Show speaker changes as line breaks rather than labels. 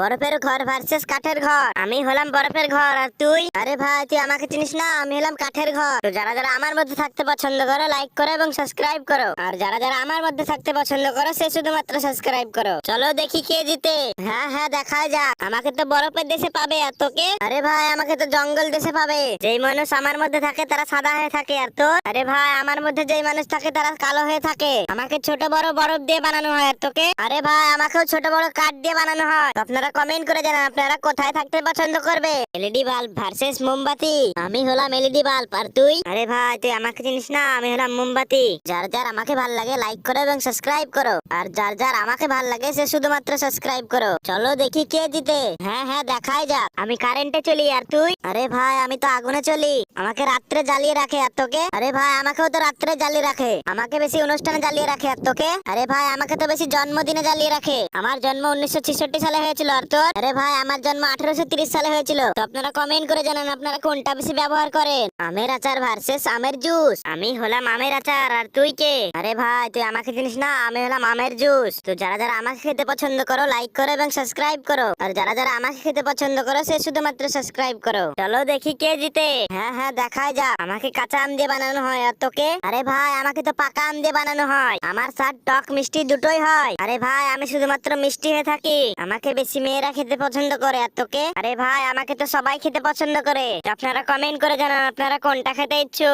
বরফের ঘর ভার্সেস কাঠের ঘর। আমি হলাম বরফের ঘর, আর তুই? আরে ভাই, তুই আমাকে চিনিস না? আমি হলাম কাঠের ঘর। তো যারা যারা আমার মধ্যে থাকতে পছন্দ করো লাইক করো এবং সাবস্ক্রাইব করো। আর যারা যারা আমার মধ্যে থাকতে পছন্দ করো, সে শুধুমাত্র সাবস্ক্রাইব করো। চলো দেখি কে জিতে। হ্যাঁ হ্যাঁ দেখা যাক। আমাকে তো বরফের দেশে পাবে, আর তোকে? আরে ভাই, আমাকে তো জঙ্গল দেশে পাবে। যেই মানুষ আমার মধ্যে থাকে, তারা সাদা হয়ে থাকে, আর তোর? আরে ভাই, আমার মধ্যে যেই মানুষ থাকে, তারা কালো হয়ে থাকে। আমাকে ছোট বড় বরফ দিয়ে বানানো হয়, আর তোকে? আরে ভাই, আমাকেও ছোট বড় কাঠ দিয়ে বানানো হয়। আপনারা কমেন্ট করে জানান, আপনারা কোথায় থাকতে পছন্দ করবে এলইডি বাল্ব ভার্সেস মোমবাতি আমি হলাম এলইডি বাল্ব আর তুই? আরে ভাই, তুই আমাকে চিনিস না, আমি হলাম মোমবাতি যার যার আমাকে ভালো লাগে লাইক করো এবং সাবস্ক্রাইব করো। আর যার যার আমাকে ভালো লাগে, সে শুধুমাত্র সাবস্ক্রাইব করো। চলো দেখি কে জিতে। হ্যাঁ হ্যাঁ দেখাই যাক। আমি কারেন্টে চলি, আর তুই? আরে ভাই, আমি তো আগুনে চলি। আমাকে রাত্রে জ্বালিয়ে রাখে, আর তোকে? আরে ভাই, আমাকেও তো রাত্রে জ্বালিয়ে রাখে। আমাকে বেশি অনুষ্ঠানে জ্বালিয়ে রাখে, আর তোকে? আরে ভাই, আমাকে তো বেশি জন্মদিনে জ্বালিয়ে রাখে। আমার জন্ম উনিশশো ছেষট্টি সালে হয়েছিল আর আরে ভাই, আমার জন্ম আঠারোশো সালে হয়েছিল। তো আপনারা কমেন্ট করে জানান আপনারা কোনটা বেশি ব্যবহার করেন। আমের আচার ভার্সেস আমের জুস আমি হলাম আমের আচার, আর তুই কে? আরে ভাই, তুই আমাকে চিনিস না, আমি হলাম আমের জুস তো যারা যারা আমাকে খেতে পছন্দ করো লাইক করো এবং সাবস্ক্রাইব করো। আর যারা যারা আমাকে খেতে পছন্দ করো, সে শুধুমাত্র সাবস্ক্রাইব করো। চলো দেখি কে জিতে। হ্যাঁ হ্যাঁ দেখাই যা আমাকে কাঁচা আম দিয়ে বানানো হয়, আর তোকে? আরে ভাই, আমাকে তো পাকা আম দিয়ে বানানো হয়। আমার স্বাদ টক মিষ্টি দুটোই হয়। আরে ভাই, আমি শুধুমাত্র মিষ্টি হয়ে থাকি। আমাকে বেশি মেয়েরা খেতে পছন্দ করে আর তোকে? আরে ভাই, আমাকে তো সবাই খেতে পছন্দ করে। আপনারা কমেন্ট করে জানান আপনারা কোনটা খেতে ইচ্ছুক?